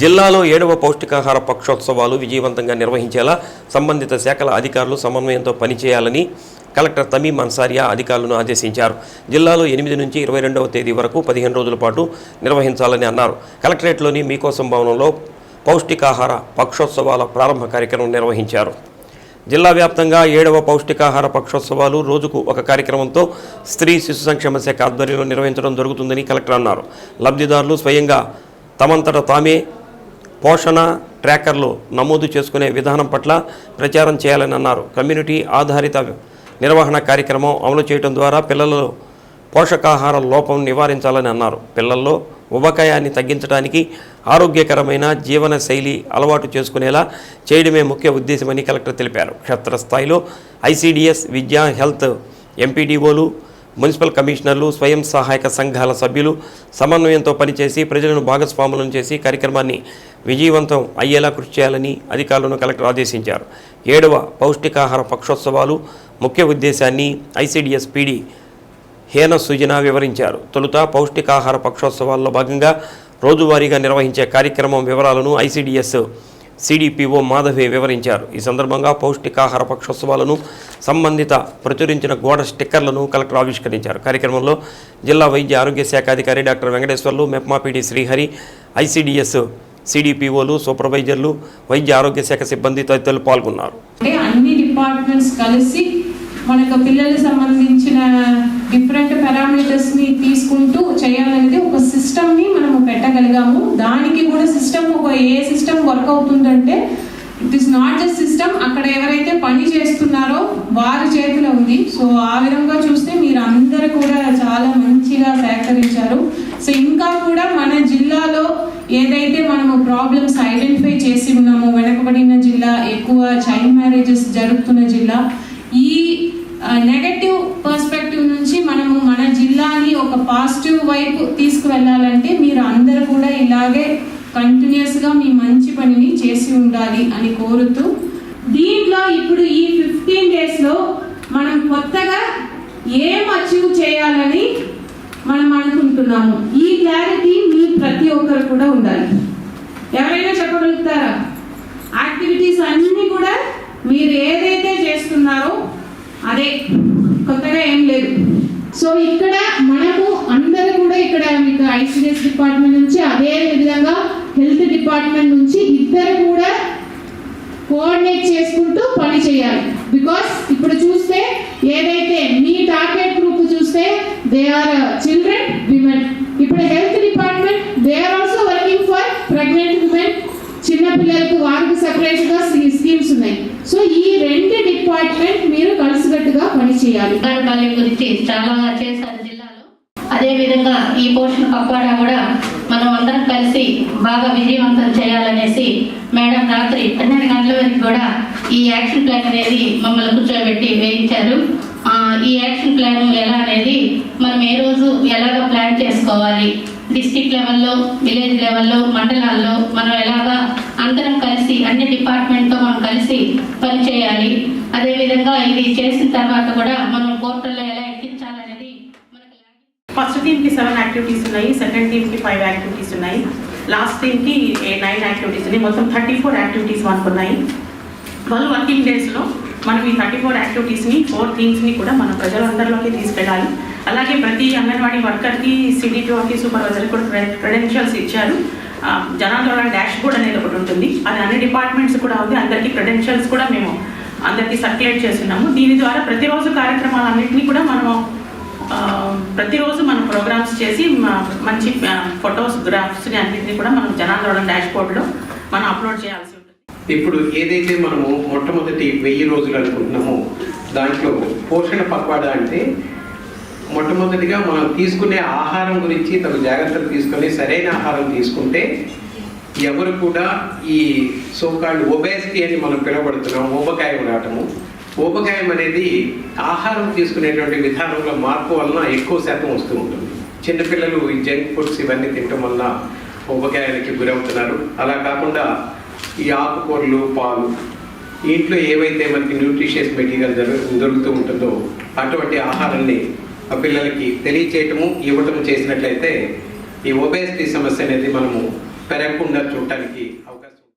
జిల్లాలో ఏడవ పౌష్టికాహార పక్షోత్సవాలు విజయవంతంగా నిర్వహించేలా సంబంధిత శాఖల అధికారులు సమన్వయంతో పనిచేయాలని కలెక్టర్ తమీం అన్సారియా అధికారులను ఆదేశించారు. జిల్లాలో ఎనిమిది నుంచి ఇరవై రెండవ తేదీ వరకు పదిహేను రోజుల పాటు నిర్వహించాలని అన్నారు. కలెక్టరేట్లోని మీకోసం భవనంలో పౌష్టికాహార పక్షోత్సవాల ప్రారంభ కార్యక్రమం నిర్వహించారు. జిల్లా వ్యాప్తంగా ఏడవ పౌష్టికాహార పక్షోత్సవాలు రోజుకు ఒక కార్యక్రమంతో స్త్రీ శిశు సంక్షేమ శాఖ ఆధ్వర్యంలో నిర్వహించడం జరుగుతుందని కలెక్టర్ అన్నారు. లబ్ధిదారులు స్వయంగా తమంతట తామే పోషణ ట్రాకర్లు నమోదు చేసుకునే విధానం పట్ల ప్రచారం చేయాలని అన్నారు. కమ్యూనిటీ ఆధారిత నిర్వహణ కార్యక్రమం అమలు చేయడం ద్వారా పిల్లలలో పోషకాహార లోపం నివారించాలని అన్నారు. పిల్లల్లో ఉబకాయాన్ని తగ్గించడానికి ఆరోగ్యకరమైన జీవన శైలి అలవాటు చేసుకునేలా చేయడమే ముఖ్య ఉద్దేశమని కలెక్టర్ తెలిపారు. క్షేత్రస్థాయిలో ఐసీడీఎస్ విద్యా హెల్త్ ఎంపీడీఓలు మున్సిపల్ కమిషనర్లు స్వయం సహాయక సంఘాల సభ్యులు సమన్వయంతో పనిచేసి ప్రజలను భాగస్వాములను చేసి కార్యక్రమాన్ని విజయవంతం అయ్యేలా కృషి చేయాలని అధికారులను కలెక్టర్ ఆదేశించారు. ఏడవ పౌష్టికాహార పక్షోత్సవాలు ముఖ్య ఉద్దేశాన్ని ఐసీడీఎస్ పీడీ హేన సుజన వివరించారు. తొలుత పౌష్టికాహార పక్షోత్సవాల్లో భాగంగా రోజువారీగా నిర్వహించే కార్యక్రమం వివరాలను ఐసీడీఎస్ సిడిపిఓ మాధవి వివరించారు. ఈ సందర్భంగా పౌష్టికాహార పక్షోత్సవాలను సంబంధిత ప్రచురించిన గోడ స్టిక్కర్లను కలెక్టర్ ఆవిష్కరించారు. కార్యక్రమంలో జిల్లా వైద్య ఆరోగ్య శాఖ అధికారి డాక్టర్ వెంకటేశ్వర్లు మెప్మాపిడి శ్రీహరి ఐసిడిఎస్ సిడిపిఓలు సూపర్వైజర్లు వైద్య ఆరోగ్య శాఖ సిబ్బంది తదితరులు పాల్గొన్నారు. అన్ని డిపార్ట్మెంట్స్ కలిసి మనకు పిల్లలకు సంబంధించిన డిఫరెంట్ పారామీటర్స్ని తీసుకుంటూ చేయాలనేది ఒక సిస్టమ్ని మనము పెట్టగలిగాము. దాని సిస్టమ్ ఒక ఏ సిస్టమ్ వర్క్ అవుతుందంటే it is not just system అక్కడ ఎవరైతే పని చేస్తున్నారో వారి చేతిలో ఉంది. సో ఆ విధంగా చూస్తే మీరు అందరూ కూడా చాలా మంచిగా సహకరించారు. సో ఇంకా కూడా మన జిల్లాలో ఏదైతే మనము ప్రాబ్లమ్స్ ఐడెంటిఫై చేసి ఉన్నామో వెనకబడిన జిల్లా ఎక్కువ చైల్డ్ మ్యారేజెస్ జరుగుతున్న జిల్లా ఈ నెగటివ్ పర్స్పెక్టివ్ నుంచి మనము మన జిల్లాని ఒక పాజిటివ్ వైపు తీసుకువెళ్ళాలంటే మీరు అందరూ కూడా ఇలాగే కంటిన్యూస్గా మీ మంచి పనిని చేసి ఉండాలి అని కోరుతూ దీంట్లో ఇప్పుడు ఈ ఫిఫ్టీన్ డేస్లో మనం కొత్తగా ఏం అచీవ్ చేయాలని మనం అనుకుంటున్నాము. ఈ క్లారిటీ మీ ప్రతి ఒక్కరు కూడా ఉండాలి. ఎవరైనా చెప్పగలుగుతారా? యాక్టివిటీస్ అన్నీ కూడా మీరు ఏదైతే చేస్తున్నారో అదే. కొత్తగా ఏం లేదు. సో ఇక్కడ మనము అందరూ కూడా ఇక్కడ మీకు ఐసీడీఎస్ డిపార్ట్మెంట్ నుంచి అదే విధంగా డిపార్ట్మెంట్ నుంచి ఇద్దరు కూడా కోఆర్డినేట్ చేసుకుంటూ పని చేయాలి. బికాస్ ఇప్పుడు చూస్తే ఏదైతే మీ టార్గెట్ గ్రూప్ చూస్తే దే ఆర్ చిల్డ్రన్ విమెన్ ఇప్పుడు health department they are also working for pregnant women చిన్న పిల్లలకు వారికి సెపరేట్గా స్కీమ్స్ ఉన్నాయి. సో ఈ రెండు డిపార్ట్మెంట్ మీరు కలిసికట్టుగా పని చేయాలి. గురించి చాలా చేశారు జిల్లాలో అదే విధంగా ఈ పోషణ పక్వాడా కూడా మనం అందరం కలిసి బాగా విజయవంతం చేయాలనేసి మేడం రాత్రి పన్నెండు గంటల వరకు కూడా ఈ యాక్షన్ ప్లాన్ అనేది మమ్మల్ని కూర్చోబెట్టి వేయించారు. ఈ యాక్షన్ ప్లాన్ ఎలా అనేది మనం ఏ రోజు ఎలాగ ప్లాన్ చేసుకోవాలి? డిస్టిక్ లెవెల్లో విలేజ్ లెవెల్లో మండలాల్లో మనం ఎలాగా అందరం కలిసి అన్ని డిపార్ట్మెంట్తో మనం కలిసి పనిచేయాలి? అదేవిధంగా ఇది చేసిన తర్వాత కూడా మనం పోర్టల్లో ఫస్ట్ టీమ్కి సెవెన్ యాక్టివిటీస్ ఉన్నాయి సెకండ్ టీమ్కి ఫైవ్ యాక్టివిటీస్ ఉన్నాయి. లాస్ట్ టీమ్కి నైన్ యాక్టివిటీస్ ఉన్నాయి. మొత్తం థర్టీ ఫోర్ యాక్టివిటీస్ మనకు ఉన్నాయి. ట్వెల్వ్ వర్కింగ్ డేస్లో మనం ఈ థర్టీ ఫోర్ యాక్టివిటీస్ని ఫోర్ థీమ్స్ని కూడా మనం ప్రజలందరిలోకి తీసుకెళ్ళాలి. అలాగే ప్రతి అంగన్వాడీ వర్కర్కి సిడిపిఓకి సూపర్వైజర్కి కూడా క్రెడెన్షియల్స్ ఇచ్చారు. జనాల జనాందోళన డాష్ బోర్డ్ అనేది ఒకటి ఉంటుంది. అది అన్ని డిపార్ట్మెంట్స్ కూడా ఉంది. అందరికీ క్రెడెన్షియల్స్ కూడా మేము అందరికీ సర్క్యులేట్ చేస్తున్నాము. దీని ద్వారా ప్రతిరోజు కార్యక్రమాలన్నింటినీ కూడా మనము ప్రతిరోజు మనం ప్రోగ్రామ్స్ చేసి మంచి ఫొటోస్ గ్రాఫ్స్ని అన్నింటినీ కూడా మనం జనాందోళన డాష్ బోర్డ్లో మనం అప్లోడ్ చేయాల్సి ఉంటుంది. ఇప్పుడు ఏదైతే మనము మొట్టమొదటి వెయ్యి రోజులు అనుకుంటున్నామో దాంట్లో పోషణ పక్వాడ అంటే మొట్టమొదటిగా మనం తీసుకునే ఆహారం గురించి తగు జాగ్రత్తలు తీసుకొని సరైన ఆహారం తీసుకుంటే ఎవరు కూడా ఈ సోకాల్డ్ ఒబేసిటీ అని మనం పిలువబడుతున్నాం ఊబకాయం రావటము ఊబకాయం అనేది ఆహారం తీసుకునేటువంటి విధానంలో మార్పు వలన ఎక్కువ శాతం వస్తూ ఉంటుంది. చిన్నపిల్లలు ఈ జంక్ ఫుడ్స్ ఇవన్నీ తినటం వలన ఊపకాయానికి గురవుతున్నారు. అలా కాకుండా ఈ ఆకుకూరలు పాలు ఇంట్లో ఏవైతే మనకి న్యూట్రిషియస్ మెటీరియల్ జరుగు దొరుకుతూ ఉంటుందో అటువంటి ఆహారాన్ని ఆ పిల్లలకి తెలియచేయటము ఇవ్వటము చేసినట్లయితే ఈ ఒబేసిటీ సమస్య అనేది మనము పెరగకుండా చూడటానికి అవకాశం